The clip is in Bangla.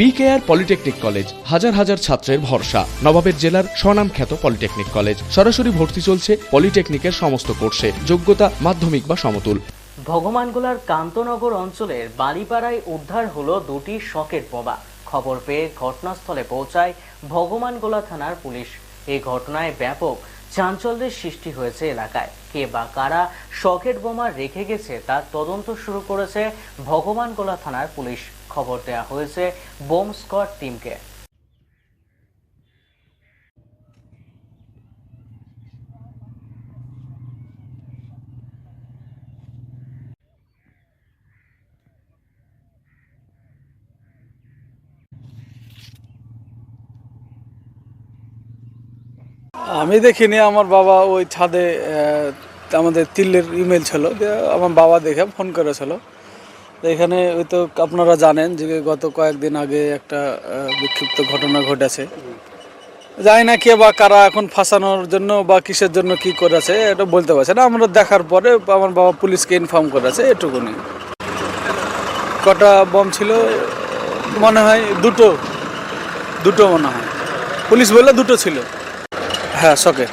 বিকেআর পলিটেকনিক কলেজ হাজার হাজার ছাত্রের ভরসা। নবাবের জেলার স্বনামখ্যাত পলিটেকনিক কলেজ সরাসরি ভর্তি চলছে পলিটেকনিকের সমস্ত কোর্সে। যোগ্যতা মাধ্যমিক বা সমতুল। ভগবানগোলার কান্তনগর অঞ্চলের বালিপাড়ায় উদ্ধার হলো দুটি সকেট বোমা খবর পেয়ে ঘটনাস্থলে পৌঁছায় ভগবানগোলা থানার পুলিশ। এই ঘটনায় ব্যাপক চাঞ্চল্যের সৃষ্টি হয়েছে এলাকায়। কে বা কারা সকেট বোমা রেখে গেছে তার তদন্ত শুরু করেছে ভগবানগোলা থানার পুলিশ। খবর দেওয়া হয়েছে বোম স্কোয়াড টিমকে। আমি দেখিনি, আমার বাবা ওই ছাদে আমাদের তিলের ইমেল ছিল আমার বাবা দেখে ফোন করেছিল। এখানে ওই তো আপনারা জানেন যে গত কয়েকদিন আগে একটা বিক্ষিপ্ত ঘটনা ঘটেছে। জানি না কে বা কারা এখন ফাঁসানোর জন্য বা কিসের জন্য কি করেছে, এটা বলতে পারছে না। আমরা দেখার পরে আমার বাবা পুলিশকে ইনফর্ম করেছে, এটুকুনি। কটা বম ছিল, মনে হয় দুটো দুটো মনে হয়। পুলিশ বললে দুটো ছিল। হ্যাঁ সকেট